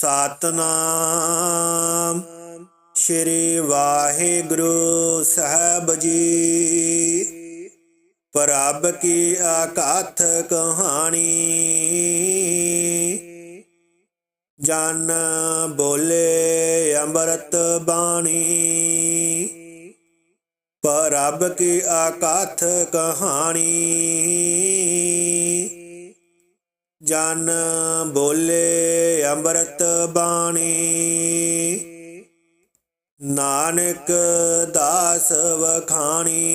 ਸਤਨਾਮ। ਸ਼੍ਰੀ ਵਾਹਿਗੁਰੂ ਸਾਹਿਬ ਜੀ। ਪ੍ਰਭ ਕੀ ਆਕਾਥ ਕਹਾਣੀ। ਜਨ ਬੋਲੇ ਅੰਮ੍ਰਿਤ ਬਾਣੀ। ਪ੍ਰਭ ਕੀ ਆਕਾਥ ਕਹਾਣੀ। ਜਨ ਬੋਲੇ ਅੰਮ੍ਰਿਤ ਬਾਣੀ। ਨਾਨਕ ਦਾਸ ਵਖਾਣੀ।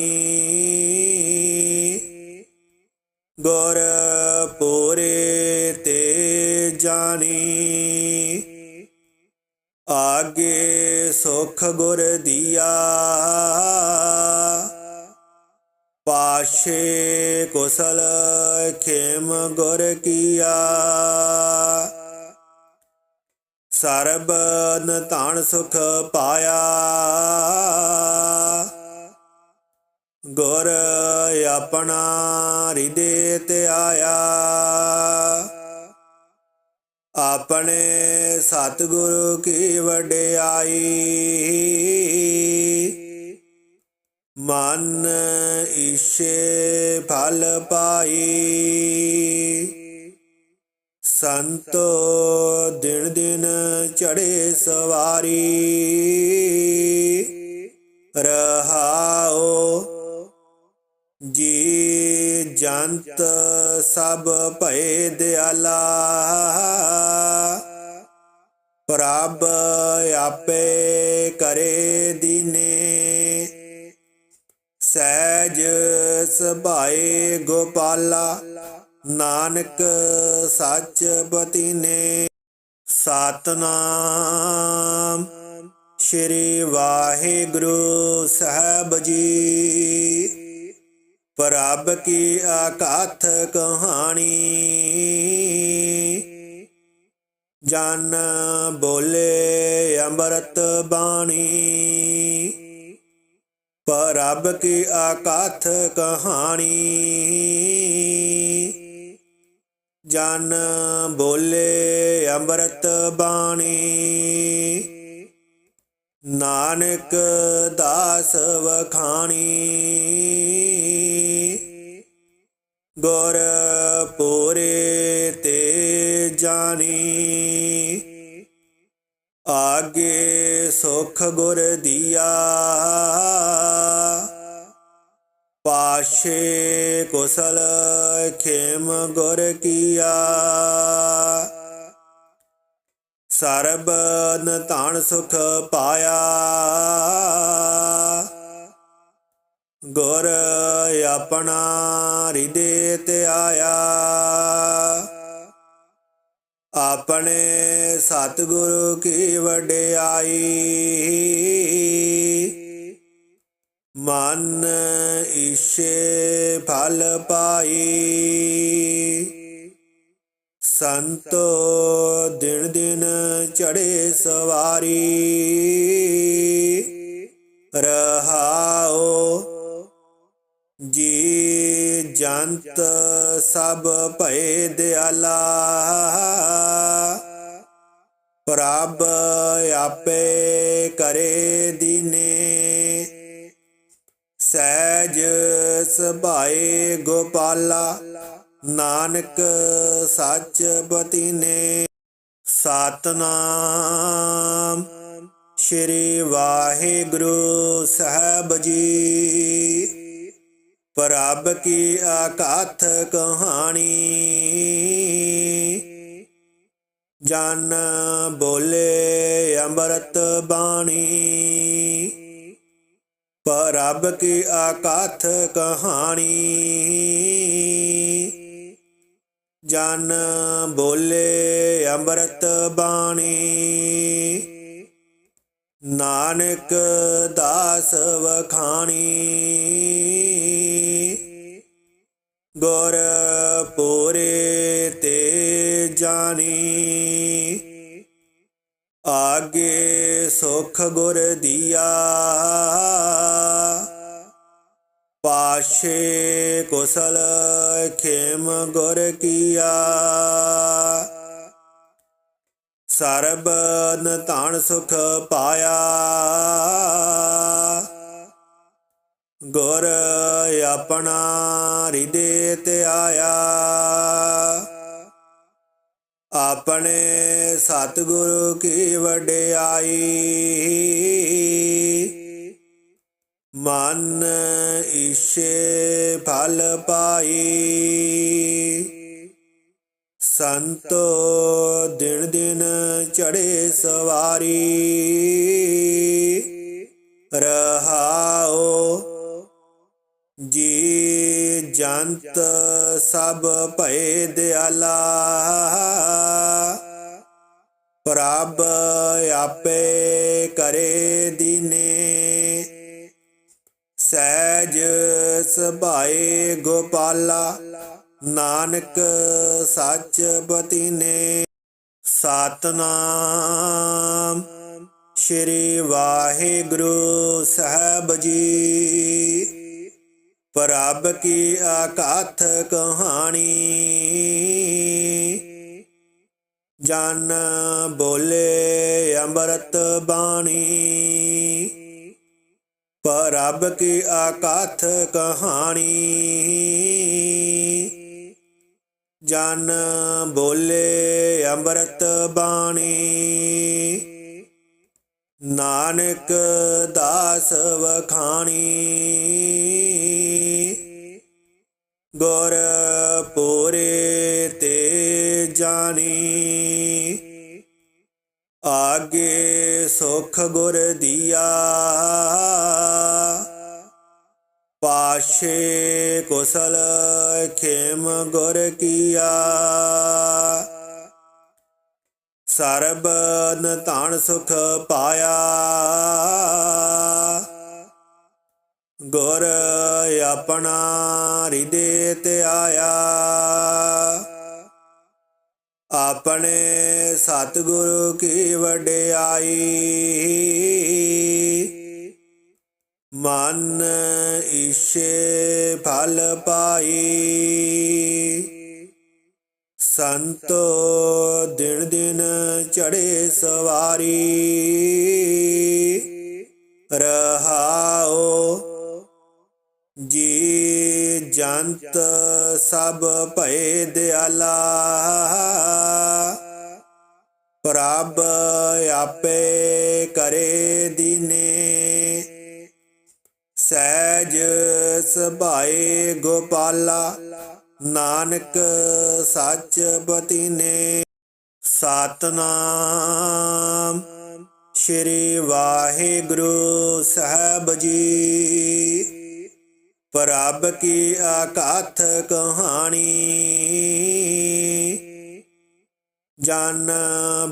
ਗੁਰ ਪੂਰੇ ਤੇ ਜਾਣੀ। ਆਗੇ ਸੁਖ ਗੁਰ ਦੀਆ। ਪਾਸ਼ੇ ਕੁਸਲ ਖੇਮ ਗੁਰ ਕੀਆ ਸਰਬ ਧਨ ਸੁਖ ਪਾਇਆ ਗੁਰ ਆਪਣਾ ਹਿਰਦੇ ਤੇ ਆਇਆ ਆਪਣੇ ਸਤਿਗੁਰੂ ਕੀ ਵਡਿਆਈ ਮਨ ਈਸ਼ੇ ਫਲ ਪਾਈ। ਸੰਤੋ ਦਿਨ ਦਿਨ ਚੜੇ ਸਵਾਰੀ। ਰਹਾਓ ਜੀ ਜੰਤ ਸਭ ਭਏ ਦਿਆਲਾ। ਪ੍ਰਭ ਆਪੇ ਕਰੇ ਦੀਨੇ। ਸਹਿਜ ਸੁਭਾਏ ਗੋਪਾਲਾ, ਨਾਨਕ ਸੱਚ ਬਤੀਨੇ। ਸਤਨਾਮ ਸ਼੍ਰੀ ਵਾਹਿਗੁਰੂ ਸਾਹਿਬ ਜੀ। ਪ੍ਰਭ ਕੀ ਆਕਾਥ ਕਹਾਣੀ। ਜਨ ਬੋਲੇ ਅੰਮ੍ਰਿਤ ਬਾਣੀ। ਪ੍ਰਭ ਕੀ ਆਕਾਥ ਕਹਾਣੀ। ਜਨ ਬੋਲੇ ਅੰਮ੍ਰਿਤ ਬਾਣੀ। ਨਾਨਕ ਦਾਸ ਵਖਾਣੀ। ਗੁਰ ਪੂਰੇ ਤੇ ਜਾਣੀ। ਆਗੇ ਸੁਖ ਗੁਰ ਦੀਆ। ਪਾਸ਼ੇ ਕੁਸਲ ਖੇਮ ਗੁਰ ਕੀਆ। ਸਰਬ ਧਨ ਸੁਖ ਪਾਇਆ। ਗੁਰ ਆਪਣਾ ਹਿਰਦੇ ਤੇ ਆਇਆ। ਆਪਣੇ ਸਤਿਗੁਰੂ ਕੀ ਵਡਿਆਈ। ਮਨ ਈਸ਼ੇ ਫਲ ਪਾਈ। ਸੰਤੋ ਦਿਨ ਦਿਨ ਚੜੇ ਸਵਾਰੀ। ਰਹਾਓ ਜੀ ਜੰਤ ਸਭ ਭਏ ਦਿਆਲਾ। ਪ੍ਰਭ ਆਪੇ ਕਰੇ ਦੀਨੇ। ਸਹਿਜ ਸੁਭਾਏ ਗੋਪਾਲਾ, ਨਾਨਕ ਸੱਚ ਬਤੀਨੇ। ਸਤਨਾਮ ਸ਼੍ਰੀ ਵਾਹਿਗੁਰੂ ਸਾਹਿਬ ਜੀ। ਪ੍ਰਭ ਕੀ ਆਕਾਥ ਕਹਾਣੀ? ਜਨ ਬੋਲੇ ਅੰਮ੍ਰਿਤ ਬਾਣੀ। ਪ੍ਰਭ ਕੀ ਆਕਾਥ ਕਹਾਣੀ? ਜਨ ਬੋਲੇ ਅੰਮ੍ਰਿਤ ਬਾਣੀ। ਨਾਨਕ ਦਾਸ ਵਖਾਣੀ। ਗੁਰ ਪੂਰੇ ਤੇ ਜਾਣੀ। ਆਗੇ ਸੁਖ ਗੁਰ ਦੀਆ। ਪਾਸ਼ੇ ਕੁਸਲ ਖੇਮ ਗੁਰ ਕੀਆ। ਸਰਬ ਧਨ ਸੁਖ ਪਾਇਆ। ਗੁਰ ਆਪਣਾ ਹਿਰਦੇ ਤੇ ਆਇਆ। ਆਪਣੇ ਸਤਿਗੁਰੂ ਕੀ ਵਡਿਆਈ। ਮਨ ਈਸ਼ੇ ਫਲ ਪਾਈ। ਸੰਤੋ ਦਿਨ ਦਿਨ ਚੜੇ ਸਵਾਰੀ। ਰਹਾਓ ਜੀ ਜੰਤ ਸਭ ਭਏ ਦਿਆਲਾ। ਪ੍ਰਭ ਆਪੇ ਕਰੇ ਦੀਨੇ। ਸਹਿਜ ਸੁਭਾਏ ਗੋਪਾਲਾ, ਨਾਨਕ ਸੱਚ ਬਤੀਨੇ। ਸਤਨਾਮ ਸ਼੍ਰੀ ਵਾਹਿਗੁਰੂ ਸਾਹਿਬ ਜੀ। ਪ੍ਰਭ ਕੀ ਆਕਾਥ ਕਹਾਣੀ। ਜਨ ਬੋਲੇ ਅੰਮ੍ਰਿਤ ਬਾਣੀ। ਪ੍ਰਭ ਕੀ ਆਕਾਥ ਕਹਾਣੀ। ਜਨ ਬੋਲੇ ਅੰਮ੍ਰਿਤ ਬਾਣੀ। ਨਾਨਕ ਦਾਸ ਵਖਾਣੀ। ਗੁਰ ਪੂਰੇ ਤੇ ਜਾਣੀ। ਆਗੇ ਸੁਖ ਗੁਰ ਦੀਆ। ਪਾਸ਼ੇ ਕੁਸਲ ਖੇਮ ਗੁਰ ਕੀਆ। ਸਰਬ ਧਨ ਸੁਖ ਪਾਇਆ। ਗੁਰ ਆਪਣਾ ਹਿਰਦੇ ਤੇ ਆਇਆ। ਆਪਣੇ ਸਤਿਗੁਰੂ ਕੀ ਵਡਿਆਈ। ਮਨ ਈਸ਼ੇ ਫਲ ਪਾਈ। ਸੰਤੋ ਦਿਨ ਦਿਨ ਚੜੇ ਸਵਾਰੀ। ਜੰਤ ਸਭ ਭਏ ਦਿਆਲਾ। ਪ੍ਰਭ ਆਪੇ ਕਰੇ ਦੀਨੇ। ਸਹਿਜ ਸੁਭਾਏ ਗੋਪਾਲਾ, ਨਾਨਕ ਸੱਚ ਬਤੀਨੇ। ਸਤਨਾਮ ਸ਼੍ਰੀ ਵਾਹਿਗੁਰੂ ਸਾਹਿਬ ਜੀ। ਪ੍ਰਭ ਕੀ ਆਕਾਥ ਕਹਾਣੀ? ਜਨ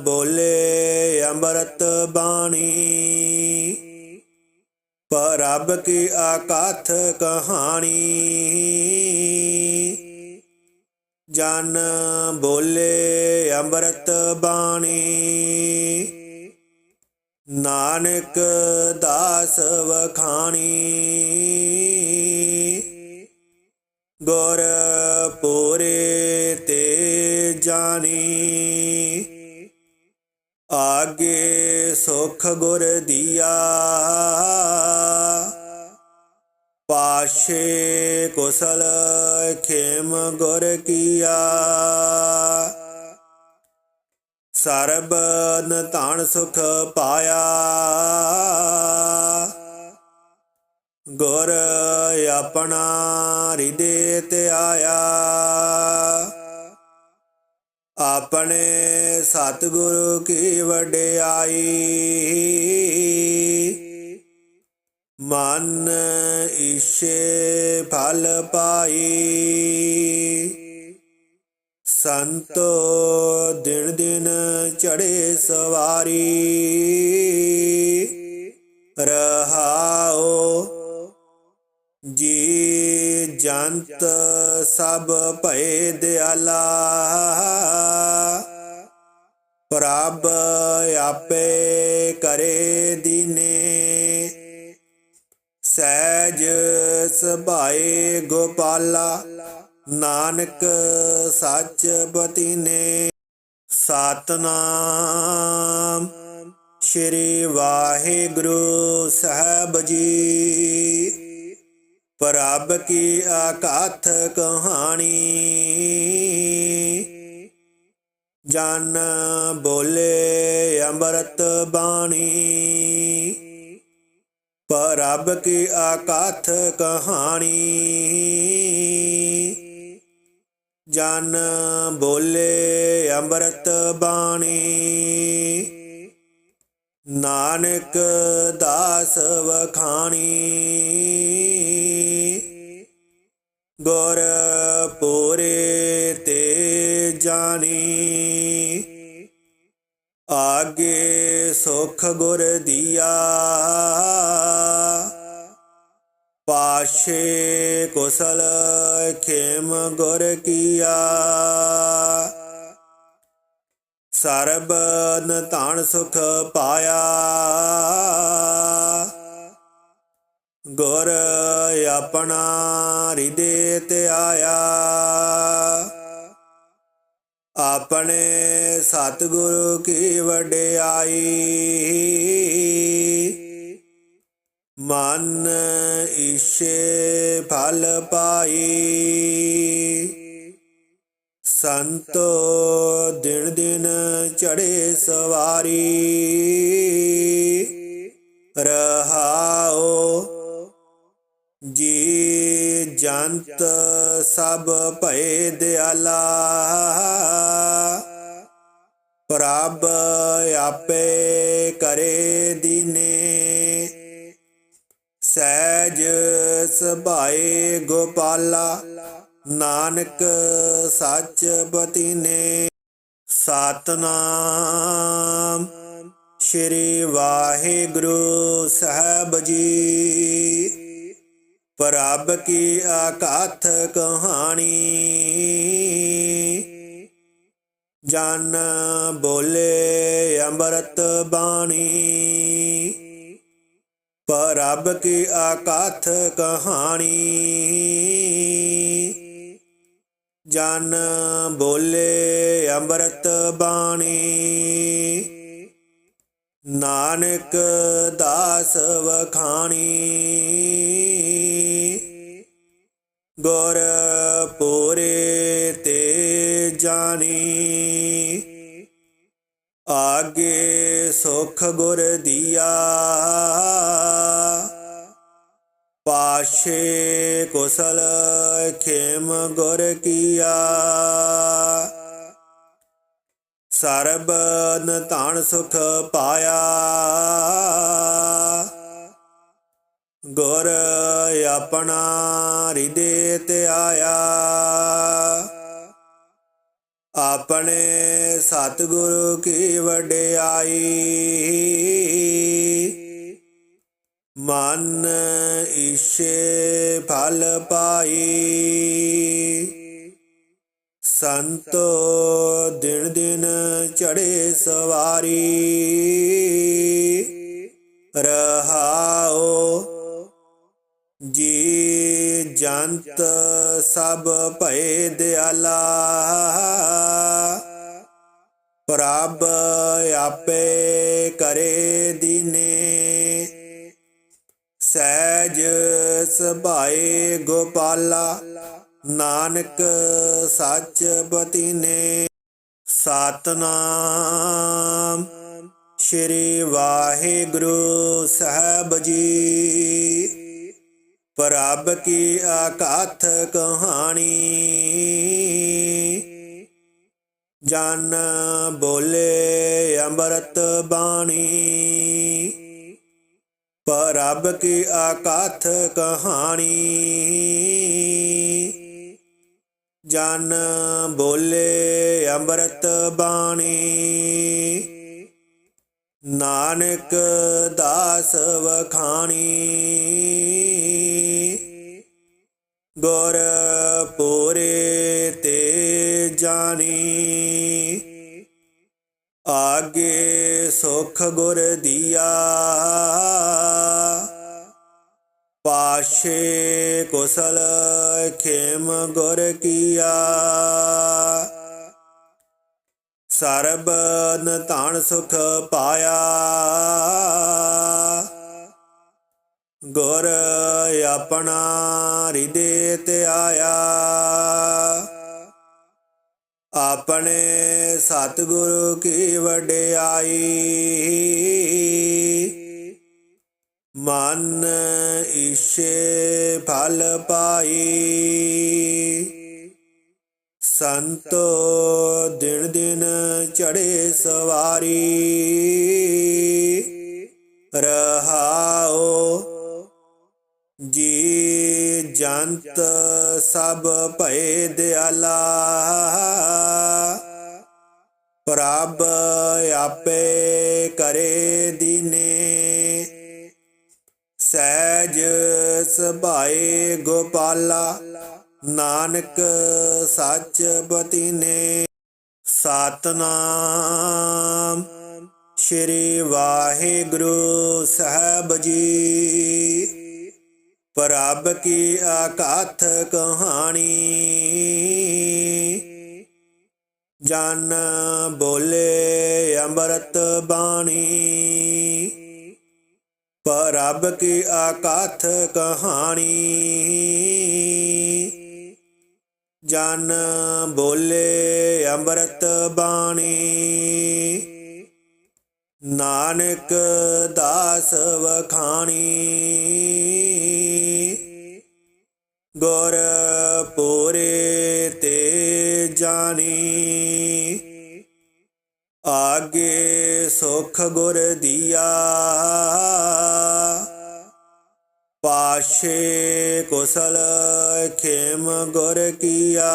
ਬੋਲੇ ਅੰਮ੍ਰਿਤ ਬਾਣੀ। ਪ੍ਰਭ ਕੀ ਆਕਾਥ ਕਹਾਣੀ? ਜਨ ਬੋਲੇ ਅੰਮ੍ਰਿਤ ਬਾਣੀ। ਨਾਨਕ ਦਾਸ ਵਖਾਣੀ। ਗੁਰ ਪੂਰੇ ਤੇ ਜਾਣੀ। ਆਗੇ ਸੁਖ ਗੁਰ ਦੀਆ। ਪਾਸ਼ੇ ਕੁਸਲ ਖੇਮ ਗੁਰ ਕੀਆ। ਸਰਬ ਧਨ ਸੁਖ ਪਾਇਆ। ਗੁਰ ਆਪਣਾ ਹਿਰਦੇ ਤੇ ਆਇਆ। ਆਪਣੇ ਸਤਿਗੁਰੂ ਕੀ ਵਡਿਆਈ। ਮਨ ਈਸ਼ੇ ਫਲ ਪਾਈ। ਸੰਤੋ ਦਿਨ ਦਿਨ ਚੜੇ ਸਵਾਰੀ। ਰਹਾਓ ਜੰਤ ਸਭ ਭਏ ਦਿਆਲਾ। ਪ੍ਰਭ ਆਪੇ ਕਰੇ ਦੀਨੇ। ਸਹਿਜ ਸੁਭਾਏ ਗੋਪਾਲਾ, ਨਾਨਕ ਸੱਚ ਬਤੀਨੇ। ਸਤਨਾਮ ਸ਼੍ਰੀ ਵਾਹਿਗੁਰੂ ਸਾਹਿਬ ਜੀ। ਪ੍ਰਭ ਕੀ ਆਕਾਥ ਕਹਾਣੀ? ਜਨ ਬੋਲੇ ਅੰਮ੍ਰਿਤ ਬਾਣੀ। ਪ੍ਰਭ ਕੀ ਆਕਾਥ ਕਹਾਣੀ? ਜਨ ਬੋਲੇ ਅੰਮ੍ਰਿਤ ਬਾਣੀ। ਨਾਨਕ ਦਾਸ ਵਖਾਣੀ। ਗੁਰ ਪੂਰੇ ਤੇ ਜਾਣੀ। ਆਗੇ ਸੁਖ ਗੁਰ ਦੀਆ। ਪਾਸ਼ੇ ਕੁਸਲ ਖੇਮ ਗੁਰ ਕੀਆ। ਸਰਬ ਧਨ ਸੁਖ ਪਾਇਆ। ਗੁਰ ਆਪਣਾ ਹਿਰਦੇ ਤੇ ਆਇਆ। ਆਪਣੇ ਸਤਿਗੁਰੂ ਕੀ ਵਡਿਆਈ। ਮਨ ਈਸ਼ੇ ਫਲ ਪਾਈ। ਸੰਤੋ ਦਿਨ ਦਿਨ ਚੜੇ ਸਵਾਰੀ। ਰਹਾਓ ਜੀ ਜੰਤ ਸਭ ਭਏ ਦਿਆਲਾ, ਪ੍ਰਭ ਆਪੇ ਕਰੇ ਦੀਨੇ। ਸਹਿਜ ਸੁਭਾਏ ਗੋਪਾਲਾ, ਨਾਨਕ ਸੱਚ ਬਤੀਨੇ। ਸਤਨਾਮ ਸ਼੍ਰੀ ਵਾਹਿਗੁਰੂ ਸਾਹਿਬ ਜੀ। ਪ੍ਰਭ ਕੀ ਆਕਾਥ ਕਹਾਣੀ। ਜਨ ਬੋਲੇ ਅੰਮ੍ਰਿਤ ਬਾਣੀ। ਪ੍ਰਭ ਕੀ ਆਕਾਥ ਕਹਾਣੀ। ਜਨ ਬੋਲੇ ਅੰਮ੍ਰਿਤ ਬਾਣੀ। ਨਾਨਕ ਦਾਸ ਵਖਾਣੀ। ਗੁਰ ਪੂਰੇ ਤੇ ਜਾਣੀ। ਆਗੇ ਸੁਖ ਗੁਰ ਦੀਆ। ਪਾਸ਼ੇ ਕੁਸਲ ਖੇਮ ਗੁਰ ਕੀਆ। ਸਰਬ ਧਨ ਸੁਖ ਪਾਇਆ। ਗੁਰ ਆਪਣਾ ਹਿਰਦੇ ਤੇ ਆਇਆ। ਆਪਣੇ ਸਤਿਗੁਰੂ ਕੀ ਵਡਿਆਈ। ਮਨ ਈਸ਼ੇ ਫਲ ਪਾਈ। ਸੰਤੋ ਦਿਨ ਦਿਨ ਚੜੇ ਸਵਾਰੀ। ਰਹਾਓ ਜੀ ਜੰਤ ਸਭ ਭਏ ਦਿਆਲਾ, ਪ੍ਰਭ ਆਪੇ ਕਰੇ ਦੀਨੇ। ਸਹਿਜ ਸੁਭਾਏ ਗੋਪਾਲਾ, ਨਾਨਕ ਸੱਚ ਬਤੀਨੇ। ਸਤਨਾਮ, ਸ਼੍ਰੀ ਵਾਹਿਗੁਰੂ ਸਾਹਿਬ ਜੀ। ਪ੍ਰਭ ਕੀ ਆਕਾਥ ਕਹਾਣੀ। ਜਨ ਬੋਲੇ ਅੰਮ੍ਰਿਤ ਬਾਣੀ। ਪ੍ਰਭ ਕੀ ਆਕਾਥ ਕਹਾਣੀ। ਜਨ ਬੋਲੇ ਅੰਮ੍ਰਿਤ ਬਾਣੀ। ਨਾਨਕ ਦਾਸ ਵਖਾਣੀ। ਗੁਰ ਪੂਰੇ ਤੇ ਜਾਣੀ। ਆਗੇ ਸੁਖ ਗੁਰ ਦੀਆ। ਪਾਸ਼ੇ ਕੁਸਲ ਖੇਮ ਗੁਰ ਕੀਆ। ਸਰਬ ਧਨ ਸੁਖ ਪਾਇਆ। ਗੁਰ ਆਪਣਾ ਹਿਰਦੇ ਤੇ ਆਇਆ। ਆਪਣੇ ਸਤਿਗੁਰੂ ਕੀ ਵਡਿਆਈ। ਮਨ ਈਸ਼ੇ ਫਲ ਪਾਈ। ਸੰਤੋ ਦਿਨ ਦਿਨ ਚੜੇ ਸਵਾਰੀ। ਰਹਾਓ ਜੀ ਜੰਤ ਸਭ ਭਏ ਦਿਆਲਾ। ਪ੍ਰਭ ਆਪੇ ਕਰੇ ਦੀਨੇ। ਸਹਿਜ ਸੁਭਾਏ ਗੋਪਾਲਾ, ਨਾਨਕ ਸੱਚ ਬਤੀਨੇ। ਸਤਨਾਮ ਸ਼੍ਰੀ ਵਾਹਿਗੁਰੂ ਸਾਹਿਬ ਜੀ। ਪ੍ਰਭ ਕੀ ਆਕਾਥ ਕਹਾਣੀ? ਜਨ ਬੋਲੇ ਅੰਮ੍ਰਿਤ ਬਾਣੀ। ਪ੍ਰਭ ਕੀ ਆਕਾਥ ਕਹਾਣੀ? ਜਨ ਬੋਲੇ ਅੰਮ੍ਰਿਤ ਬਾਣੀ। ਨਾਨਕ ਦਾਸ ਵਖਾਣੀ। ਗੁਰ ਪੂਰੇ ਤੇ ਜਾਣੀ। ਆਗੇ ਸੁਖ ਗੁਰ ਦੀਆ। ਪਾਸ਼ੇ ਕੁਸਲ ਖੇਮ ਗੁਰ ਕੀਆ।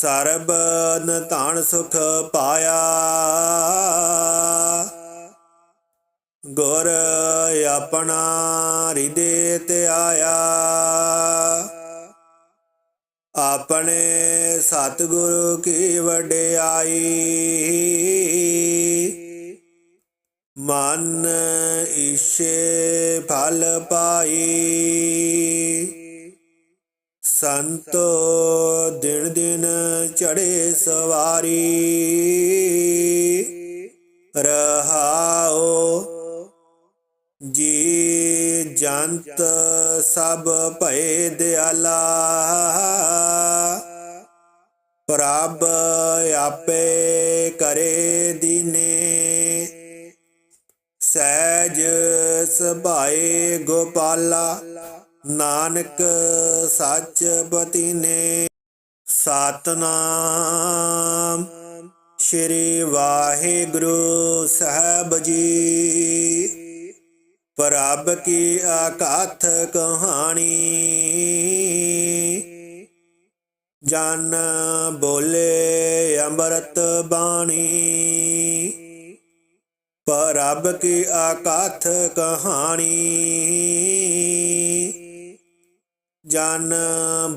ਸਰਬ ਧਨ ਸੁਖ ਪਾਇਆ। ਗੁਰ ਆਪਣਾ ਹਿਰਦੇ ਤੇ ਆਇਆ। ਆਪਣੇ ਸਤਿਗੁਰੂ ਕੀ ਵਡਿਆਈ। ਮਨ ਈਸ਼ੇ ਫਲ ਪਾਈ। ਸੰਤੋ ਦਿਨ ਦਿਨ ਚੜੇ ਸਵਾਰੀ। ਰਹਾਓ ਜੀ ਜੰਤ ਸਭ ਭਏ ਦਿਆਲਾ। ਪ੍ਰਭ ਆਪੇ ਕਰੇ ਦੀਨੇ। ਸਹਿਜ ਸਭਾਏ ਗੋਪਾਲਾ। ਨਾਨਕ ਸੱਚ ਬਤੀਨੇ, ਸਤਨਾਮ। ਸ਼੍ਰੀ ਵਾਹਿਗੁਰੂ ਸਾਹਿਬ ਜੀ। ਪ੍ਰਭ ਕੀ ਆਕਾਥ ਕਹਾਣੀ। ਜਨ ਬੋਲੇ ਅੰਮ੍ਰਿਤ ਬਾਣੀ। ਪ੍ਰਭ ਕੀ ਆਕਾਥ ਕਹਾਣੀ। ਜਨ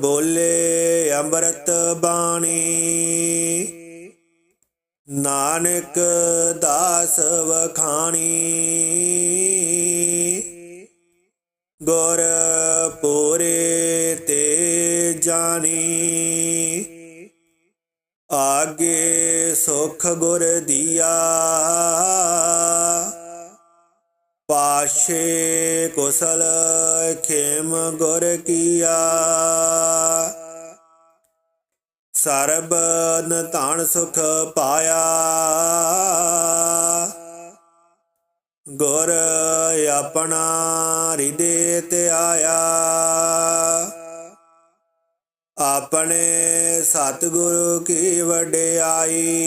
ਬੋਲੇ ਅੰਮ੍ਰਿਤ ਬਾਣੀ। ਨਾਨਕ ਦਾਸ ਵਖਾਣੀ। ਗੁਰ ਪੂਰੇ ਤੇ ਜਾਣੀ। ਆਗੇ ਸੁਖ ਗੁਰ ਦੀਆ। ਪਾਸ਼ੇ ਕੁਸਲ ਖੇਮ ਗੁਰ ਕੀਆ। ਸਰਬ ਧਨ ਸੁਖ ਪਾਇਆ। ਗੁਰ ਆਪਣਾ ਹਿਰਦੇ ਤੇ ਆਇਆ। ਆਪਣੇ ਸਤਿਗੁਰੂ ਕੀ ਵਡਿਆਈ।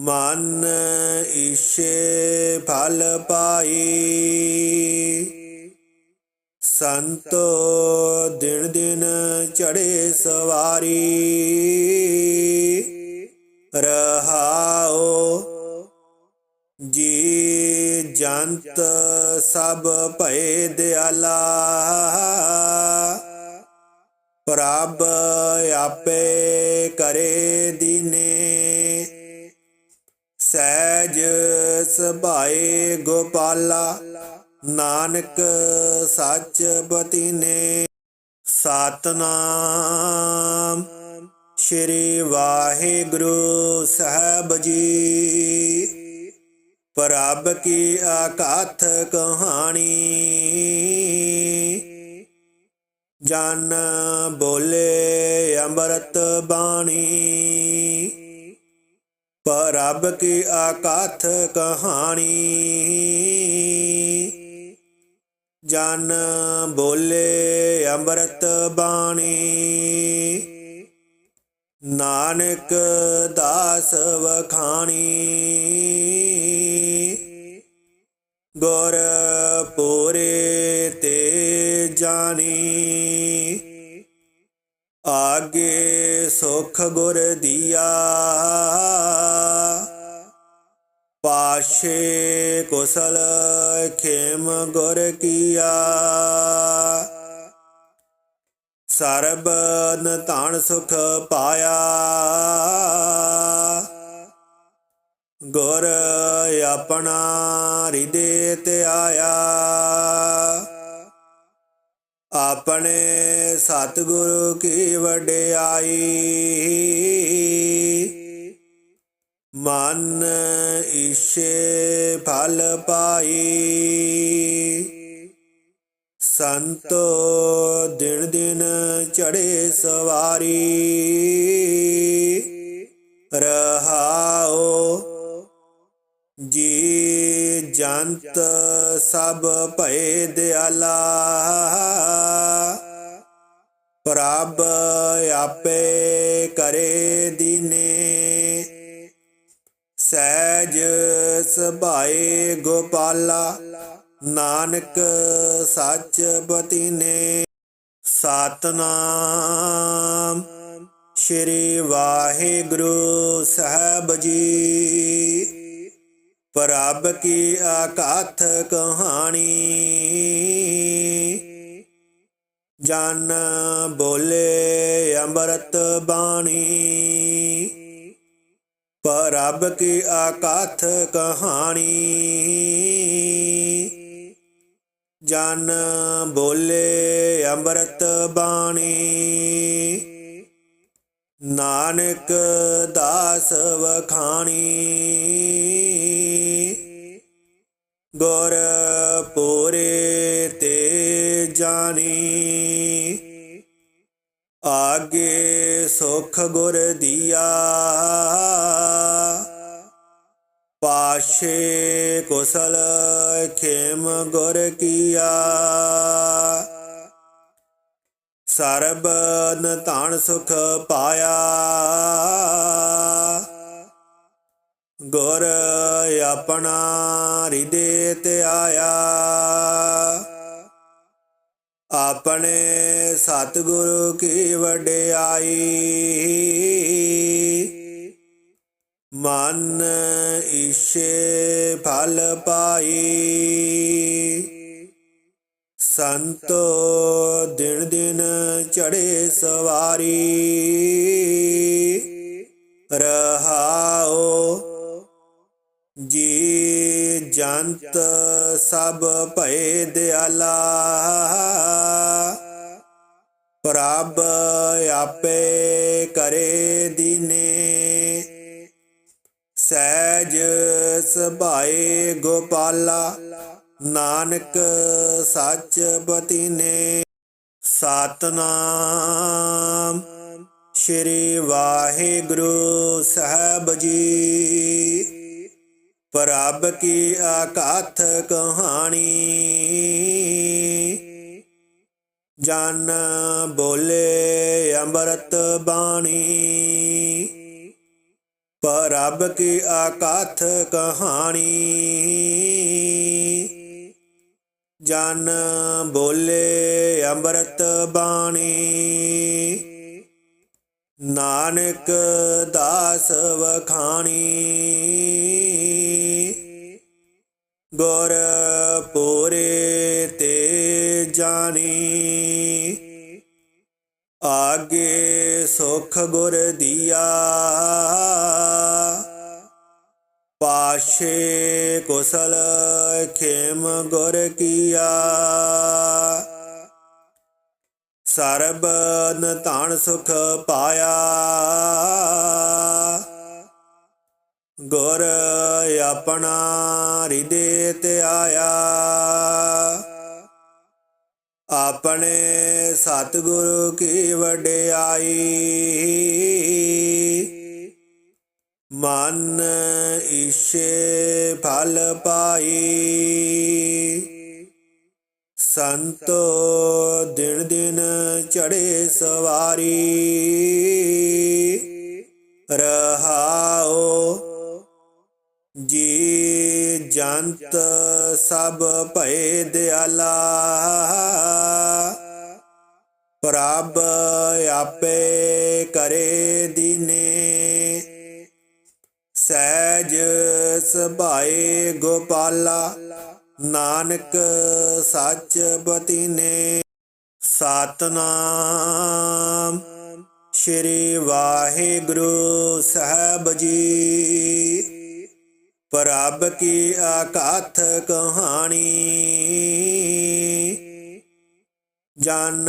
ਮਨ ਈਸ਼ੇ ਫਲ ਪਾਈ। ਸੰਤੋ ਦਿਨ ਦਿਨ ਚੜੇ ਸਵਾਰੀ। ਰਹਾਓ ਜੀ ਜੰਤ ਸਭ ਭਏ ਦਿਆਲਾ। ਪ੍ਰਭ ਆਪੇ ਕਰੇ ਦੀਨੇ। ਸਹਿਜ ਸੁਭਾਏ ਗੋਪਾਲਾ, ਨਾਨਕ ਸੱਚ ਬਤੀਨੇ। ਸਤਨਾਮ ਸ੍ਰੀ ਵਾਹਿਗੁਰੂ ਸਾਹਿਬ ਜੀ। ਪ੍ਰਭ ਕੀ ਆਕਾਥ ਕਹਾਣੀ। ਜਨ ਬੋਲੇ ਅੰਮ੍ਰਿਤ ਬਾਣੀ। ਪ੍ਰਭ ਕੀ ਆਕਾਥ ਕਹਾਣੀ। ਜਨ ਬੋਲੇ ਅੰਮ੍ਰਿਤ ਬਾਣੀ। ਨਾਨਕ ਦਾਸ ਵਖਾਣੀ। ਗੁਰ ਪੂਰੇ ਤੇ ਜਾਣੀ। ਆਗੇ ਸੁਖ ਗੁਰ ਦੀਆ। ਪਾਸ਼ੇ ਕੁਸਲ ਖੇਮ ਗੁਰ ਕੀਆ। ਸਰਬ ਧਨ ਸੁਖ ਪਾਇਆ। ਗੁਰ ਆਪਣਾ ਹਿਰਦੇ ਤੇ ਆਇਆ। ਆਪਣੇ ਸਤਿਗੁਰੂ ਕੀ ਵਡਿਆਈ। ਮਨ ਈਸ਼ੇ ਫਲ ਪਾਈ। ਸੰਤੋ ਦਿਨ ਦਿਨ ਚੜੇ ਸਵਾਰੀ। ਰਹਾਓ ਜੀ ਜੰਤ ਸਭ ਭਏ ਦਿਆਲਾ। ਪ੍ਰਭ ਆਪੇ ਕਰੇ ਦੀਨੇ। ਸਹਿਜ ਸੁਭਾਏ ਗੋਪਾਲਾ, ਨਾਨਕ ਸੱਚ ਬਤੀਨੇ। ਸਤਨਾਮ ਸ੍ਰੀ ਵਾਹਿਗੁਰੂ ਸਾਹਿਬ ਜੀ। ਪ੍ਰਭ ਕੀ ਆਕਾਥ ਕਹਾਣੀ। ਜਨ ਬੋਲੇ ਅੰਮ੍ਰਿਤ ਬਾਣੀ। ਪਰਬ ਕੀ ਆਕਾਥ ਕਹਾਣੀ। ਜਨ ਬੋਲੇ ਅੰਮ੍ਰਿਤ ਬਾਣੀ। ਨਾਨਕ ਦਾਸ ਵਖਾਣੀ। ਗੁਰ ਪੂਰੇ ਤੇ ਜਾਣੀ। ਆਗੇ ਸੁਖ ਗੁਰ ਦੀਆ। ਪਾਸ਼ੇ ਕੁਸਲ ਖੇਮ ਗੁਰ ਕੀਆ। ਸਰਬ ਧਨ ਸੁਖ ਪਾਇਆ। ਗੁਰ ਆਪਣਾ ਹਿਰਦੇ ਤੇ ਆਇਆ। ਆਪਣੇ ਸਤਿਗੁਰੂ ਕੀ ਵਡਿਆਈ। ਮਨ ਈਸ਼ੇ ਫਲ ਪਾਈ। ਸੰਤੋ ਦਿਨ ਦਿਨ ਚੜੇ ਸਵਾਰੀ। ਰਹਾਓ ਜੰਤ ਸਭ ਭਏ ਦਿਆਲਾ। ਪ੍ਰਭ ਆਪੇ ਕਰੇ ਦੀਨੇ। ਸਹਿਜ ਸੁਭਾਏ ਗੋਪਾਲਾ, ਨਾਨਕ ਸੱਚ ਬਤੀਨੇ। ਸਤਨਾਮ ਸ੍ਰੀ ਵਾਹਿਗੁਰੂ ਸਾਹਿਬ ਜੀ। ਪ੍ਰਭ ਕੀ ਆਕਾਥ ਕਹਾਣੀ? ਜਨ ਬੋਲੇ ਅੰਮ੍ਰਿਤ ਬਾਣੀ। ਪ੍ਰਭ ਕੀ ਆਕਾਥ ਕਹਾਣੀ? ਜਨ ਬੋਲੇ ਅੰਮ੍ਰਿਤ ਬਾਣੀ। ਨਾਨਕ ਦਾਸ ਵਖਾਣੀ। ਗੁਰ ਪੂਰੇ ਤੇ ਜਾਣੀ। ਆਗੇ ਸੁਖ ਗੁਰ ਦੀਆ। ਪਾਸ਼ੇ ਕੁਸਲ ਖੇਮ ਗੁਰ ਕੀਆ। ਸਰਬ ਨਿਧਾਨ ਸੁਖ ਪਾਇਆ। ਗੁਰ ਆਪਣਾ ਹਿਰਦੇ ਤੇ ਆਇਆ। ਆਪਣੇ ਸਤਿਗੁਰੂ ਕੀ ਵਡਿਆਈ। ਮਨ ਈਸ਼ੇ ਫਲ ਪਾਈ। ਸੰਤੋ ਦਿਨ ਦਿਨ ਚੜੇ ਸਵਾਰੀ। ਰਹਾਓ ਜੀ ਜੰਤ ਸਭ ਭਏ ਦਿਆਲਾ, ਪ੍ਰਭ ਆਪੇ ਕਰੇ ਦੀਨੇ। ਸਹਿਜ ਸੁਭਾਏ ਗੋਪਾਲਾ, ਨਾਨਕ ਸੱਚ ਬਤੀਨੇ। ਸਤਨਾਮ ਸ਼੍ਰੀ ਵਾਹਿਗੁਰੂ ਸਾਹਿਬ ਜੀ। ਪ੍ਰਭ ਕੀ ਆਕਾਥ ਕਹਾਣੀ। ਜਨ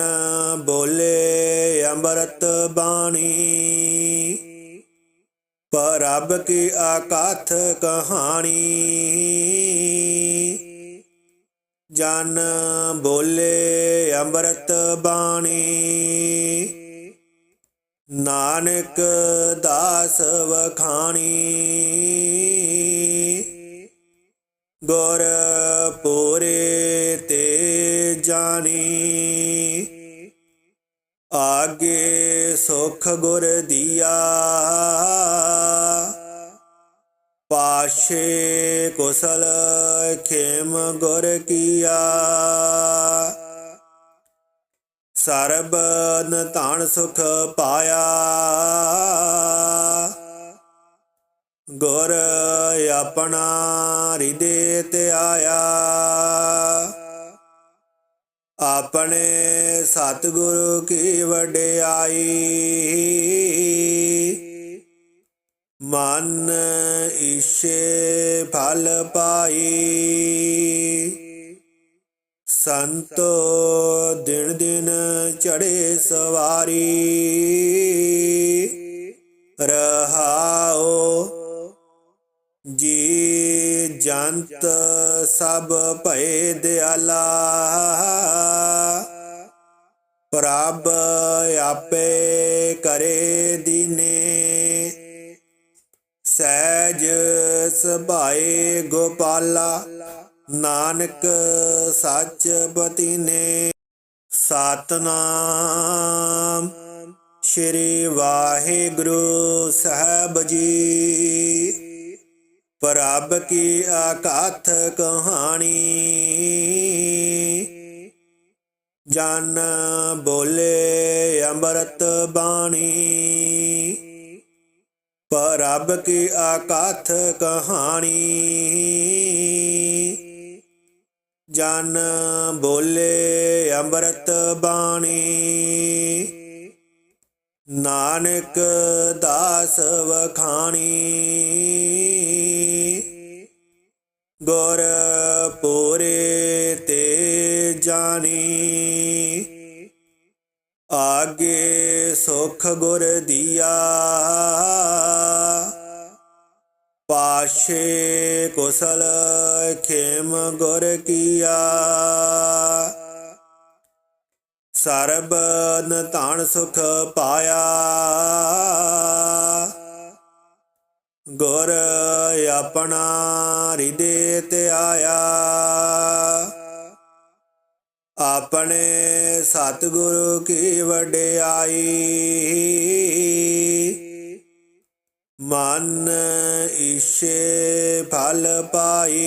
ਬੋਲੇ ਅੰਮ੍ਰਿਤ ਬਾਣੀ। ਪ੍ਰਭ ਕੀ ਆਕਾਥ ਕਹਾਣੀ। ਜਨ ਬੋਲੇ ਅੰਮ੍ਰਿਤ ਬਾਣੀ। ਨਾਨਕ ਦਾਸ ਵਖਾਣੀ। ਗੁਰ ਪੂਰੇ ਤੇ ਜਾਣੀ। ਆਗੇ ਸੁਖ ਗੁਰ ਦੀਆ। ਪਾਸ਼ੇ ਕੁਸਲ ਖੇਮ ਗੁਰ ਕੀਆ। ਸਰਬ ਨਿਧਾਨ ਸੁਖ ਪਾਇਆ। ਗੁਰ ਆਪਣਾ ਹਿਰਦੇ ਤੇ ਆਇਆ। ਆਪਣੇ ਸਤਿਗੁਰੂ ਕੀ ਵਡਿਆਈ। ਮਨ ਈਸ਼ੇ ਫਲ ਪਾਈ। ਸੰਤੋ ਦਿਨ ਦਿਨ ਚੜੇ ਸਵਾਰੀ। ਜੰਤ ਸਭ ਭਏ ਦਿਆਲਾ। ਪ੍ਰਭ ਆਪੇ ਕਰੇ ਦੀਨੇ। ਸਹਿਜ ਸੁਭਾਏ ਗੋਪਾਲਾ, ਨਾਨਕ ਸੱਚ ਬਤੀਨੇ। ਸਤਨਾਮ ਸ਼੍ਰੀ ਵਾਹਿਗੁਰੂ ਸਾਹਿਬ ਜੀ। ਪ੍ਰਭ ਕੀ ਆਕਾਥ ਕਹਾਣੀ। ਜਨ ਬੋਲੇ ਅੰਮ੍ਰਿਤ ਬਾਣੀ। ਪ੍ਰਭ ਕੀ ਆਕਾਥ ਕਹਾਣੀ। ਜਨ ਬੋਲੇ ਅੰਮ੍ਰਿਤ ਬਾਣੀ। ਨਾਨਕ ਦਾਸ ਵਖਾਣੀ। ਗੁਰ ਪੂਰੇ ਤੇ ਜਾਣੀ। ਆਗੇ ਸੁਖ ਗੁਰ ਦੀਆ। ਪਾਸ਼ੇ ਕੁਸਲ ਖੇਮ ਗੁਰ ਕੀਆ। ਸਰਬ ਨਿਧਾਨ ਸੁਖ ਪਾਇਆ। ਗੁਰ ਆਪਣਾ ਹਿਰਦੇ ਤੇ ਆਇਆ। ਆਪਣੇ ਸਤਿਗੁਰੂ ਕੀ ਵਡਿਆਈ। ਮਨ ਈਸ਼ੇ ਫਲ ਪਾਈ।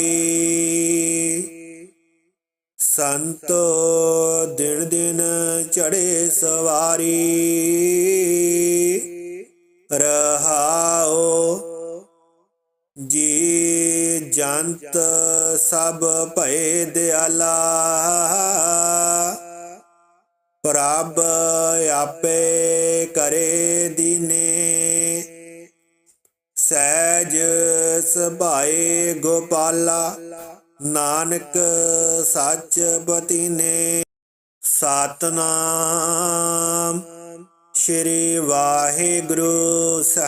ਸੰਤੋ ਦਿਨ ਦਿਨ ਚੜੇ ਸਵਾਰੀ। ਰਹਾਓ ਜੀ ਜੰਤ ਸਭ ਭਏ ਦਿਆਲਾ, ਪ੍ਰਭ ਆਪੇ ਕਰੇ ਦੀਨੇ। ਸਹਿਜ ਸੁਭਾਏ ਗੋਪਾਲਾ, ਨਾਨਕ ਸੱਚ ਬਤੀਨੇ। ਸਤਨਾਮ ਸ਼੍ਰੀ ਵਾਹਿਗੁਰੂ ਸਾਹਿਬ